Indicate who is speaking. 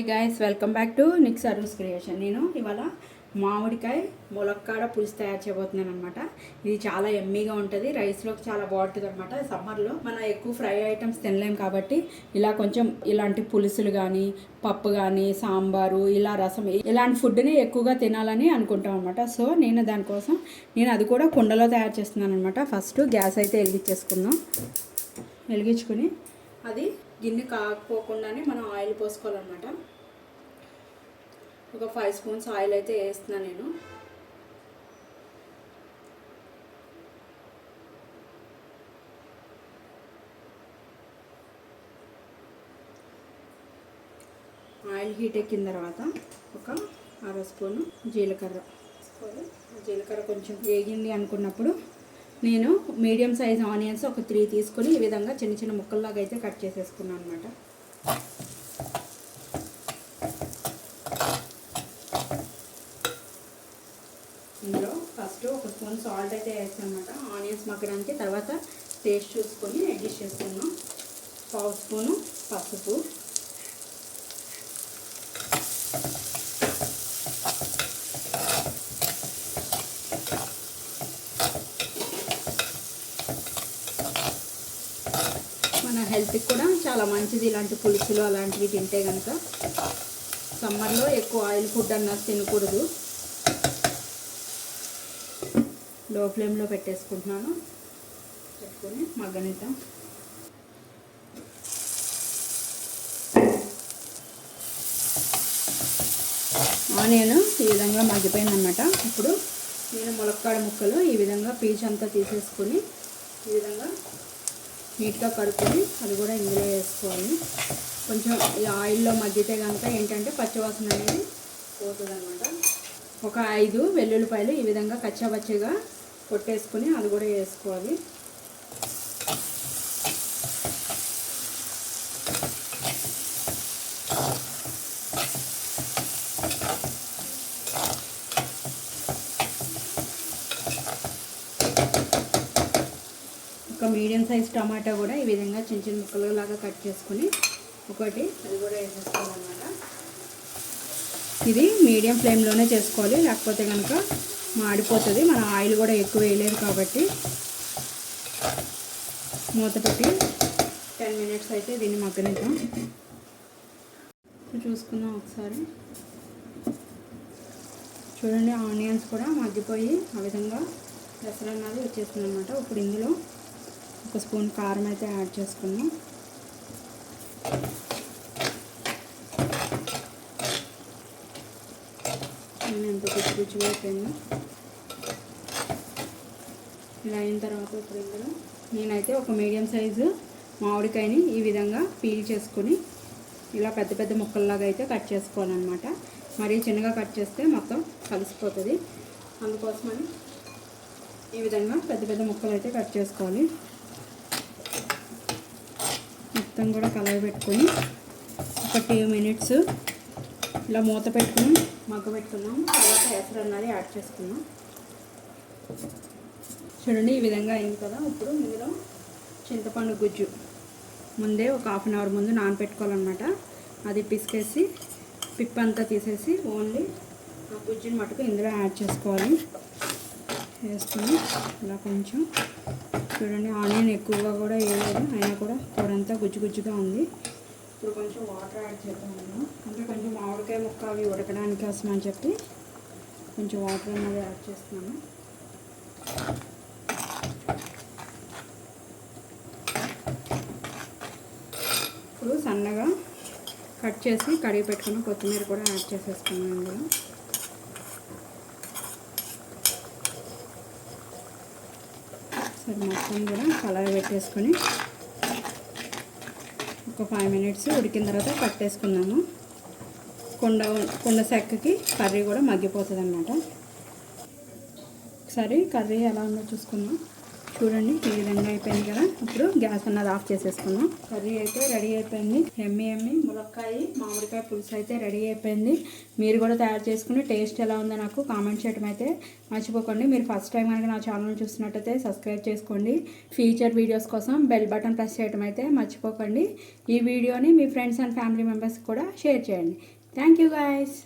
Speaker 1: Hi guys welcome back to నిక్స్ Arun's creation నేను ఇవాళ మామిడికాయ ములక్కాడ పులుసు తయారు చేయబోతున్నాను అనమాట ఇది చాలా ఎమ్మీగా ఉంటుంది. రైస్లోకి చాలా బాగుంటుంది అనమాట సమ్మర్లో మనం ఎక్కువ ఫ్రై ఐటమ్స్ తినలేం కాబట్టి ఇలా కొంచెం ఇలాంటి పులుసులు కానీ పప్పు కానీ సాంబారు ఇలా రసం ఇలాంటి ఫుడ్ని ఎక్కువగా తినాలని అనుకుంటాం అనమాట సో నేను దానికోసం నేను అది కూడా కుండలో తయారు చేస్తున్నాను అనమాట ఫస్ట్ గ్యాస్ అయితే వెలిగించేసుకుందాం. వెలిగించుకుని అది గిన్నె కాకపోకుండానే మనం ఆయిల్ పోసుకోవాలన్నమాట. ఒక ఫైవ్ స్పూన్స్ ఆయిల్ అయితే వేస్తున్నాను నేను. ఆయిల్ హీట్ ఎక్కిన తర్వాత ఒక అర స్పూను జీలకర్ర. జీలకర్ర కొంచెం వేగింది అనుకున్నప్పుడు నేను మీడియం సైజ్ ఆనియన్స్ ఒక త్రీ తీసుకొని ఈ విధంగా చిన్న చిన్న ముక్కల్లాగా అయితే కట్ చేసేసుకున్నాను అనమాట ఇందులో ఫస్ట్ ఒక స్పూన్ సాల్ట్ అయితే వేస్తానమాట అనమాట ఆనియన్స్ మగ్గడానికి తర్వాత టేస్ట్ చూసుకొని అడ్జస్ట్ చేసుకున్నాం పావు స్పూను పసుపు. మన హెల్త్కి కూడా చాలా మంచిది. ఇలాంటి పులుసులు అలాంటివి తింటే కనుక సమ్మర్లో ఎక్కువ ఆయిల్ ఫుడ్ అన్నా తినకూడదు. లో ఫ్లేమ్లో పెట్టేసుకుంటున్నాను. పెట్టుకొని మగ్గనిద్దాం. ఆనియన్ ఈ విధంగా మగ్గిపోయిందనమాట ఇప్పుడు నేను ములక్కాడ ముక్కలు ఈ విధంగా పీచ్ అంతా తీసేసుకొని ఈ విధంగా నీట్గా కడుక్కొని అది కూడా ఇందులో వేసుకోవాలి. కొంచెం ఈ ఆయిల్లో మగ్గితే కనుక ఏంటంటే పచ్చివాసన అనేది పోతుంది అనమాట ఒక ఐదు వెల్లుల్లిపాయలు ఈ విధంగా కచ్చాపచ్చిగా కొట్టేసుకొని అది కూడా వేసుకోవాలి. ఒక మీడియం సైజ్ టమాటా కూడా ఈ విధంగా చిన్న చిన్న ముక్కలు లాగా కట్ చేసుకుని ఒకటి అది కూడా వేసేసుకోవాలన్నమాట. ఇది మీడియం ఫ్లేమ్లోనే చేసుకోవాలి లేకపోతే కనుక మాడిపోతుంది. మన ఆయిల్ కూడా ఎక్కువ వేయలేదు కాబట్టి. మూత పెట్టి టెన్ మినిట్స్ అయితే దీన్ని మగ్గనిద్దాం. చూసుకుందాం ఒకసారి. చూడండి ఆనియన్స్ కూడా మగ్గిపోయి ఆ విధంగా దసరా అన్నది వచ్చేస్తుంది అనమాట ఇప్పుడు ఇందులో ఒక స్పూన్ కారం అయితే యాడ్ చేసుకున్నాం. ఎంత రుచిగా పిచ్చిగా ఇలా అయిన తర్వాత ఇప్పుడు ఇందులో నేనైతే ఒక మీడియం సైజు మామిడికాయని ఈ విధంగా పీల్ చేసుకొని ఇలా పెద్ద పెద్ద ముక్కల్లాగా అయితే కట్ చేసుకోవాలన్నమాట. మరీ చిన్నగా కట్ చేస్తే మొత్తం కలిసిపోతుంది. అందుకోసమని ఈ విధంగా పెద్ద పెద్ద ముక్కలు అయితే కట్ చేసుకోవాలి. మొత్తం కూడా కలర్ పెట్టుకొని ఒక టూ మినిట్స్ ఇలా మూత పెట్టుకుని మగ్గ పెట్టుకున్నాం తర్వాత ఎసరు అన్నది యాడ్ చేసుకున్నాం చూడండి ఈ విధంగా అయింది కదా. ఇప్పుడు ఇందులో చింతపండు గుజ్జు. ముందే ఒక హాఫ్ అన్ అవర్ ముందు నానపెట్టుకోవాలన్నమాట. అది పిసికేసి పిప్ అంతా తీసేసి ఓన్లీ ఆ గుజ్జుని మటుకు ఇందులో యాడ్ చేసుకోవాలి. వేసుకుని ఇలా కొంచెం చూడండి ఆనియన్ ఎక్కువగా కూడా వేయలేదు అయినా కూడా కూరంతా గుజ్జు గుజ్జుగా ఉంది. ఇప్పుడు కొంచెం వాటర్ యాడ్ చేద్దాం మనం అంటే కొంచెం మామిడికాయ ముక్క అవి ఉడకడానికి కోసం అని చెప్పి కొంచెం వాటర్ అన్నది యాడ్ చేస్తున్నాను. ఇప్పుడు సన్నగా కట్ చేసి కడిగి పెట్టుకున్న కొత్తిమీర కూడా యాడ్ చేసేసుకున్నాను ఇందులో. సరే మొత్తం కూడా కలర్ పెట్టేసుకొని ఒక ఫైవ్ మినిట్స్ ఉడికిన తర్వాత కట్టేసుకున్నాము కుండ కుండ సెక్కకి కర్రీ కూడా మగ్గిపోతుంది అన్నమాట ఒకసారి కర్రీ ఎలా ఉందో చూసుకుందాం. చూడండి ఈ విధంగా అయిపోయింది కదా. ఇప్పుడు గ్యాస్ అన్నది ఆఫ్ చేసేసుకున్నాం కర్రీ అయితే రెడీ అయిపోయింది. ఎమ్మి ఎమ్మి ములక్కాయ మామిడికాయ పులుసు అయితే రెడీ అయిపోయింది. మీరు కూడా తయారు చేసుకుని టేస్ట్ ఎలా ఉందో నాకు కామెంట్ చేయడం అయితే మర్చిపోకండి. మీరు ఫస్ట్ టైం కనుక నా ఛానల్ చూసినట్టయితే సబ్స్క్రైబ్ చేసుకోండి. ఫ్యూచర్ వీడియోస్ కోసం బెల్ బటన్ ప్రెస్ చేయడం అయితే మర్చిపోకండి. ఈ వీడియోని మీ ఫ్రెండ్స్ అండ్ ఫ్యామిలీ మెంబర్స్కి కూడా షేర్ చేయండి. Thank you guys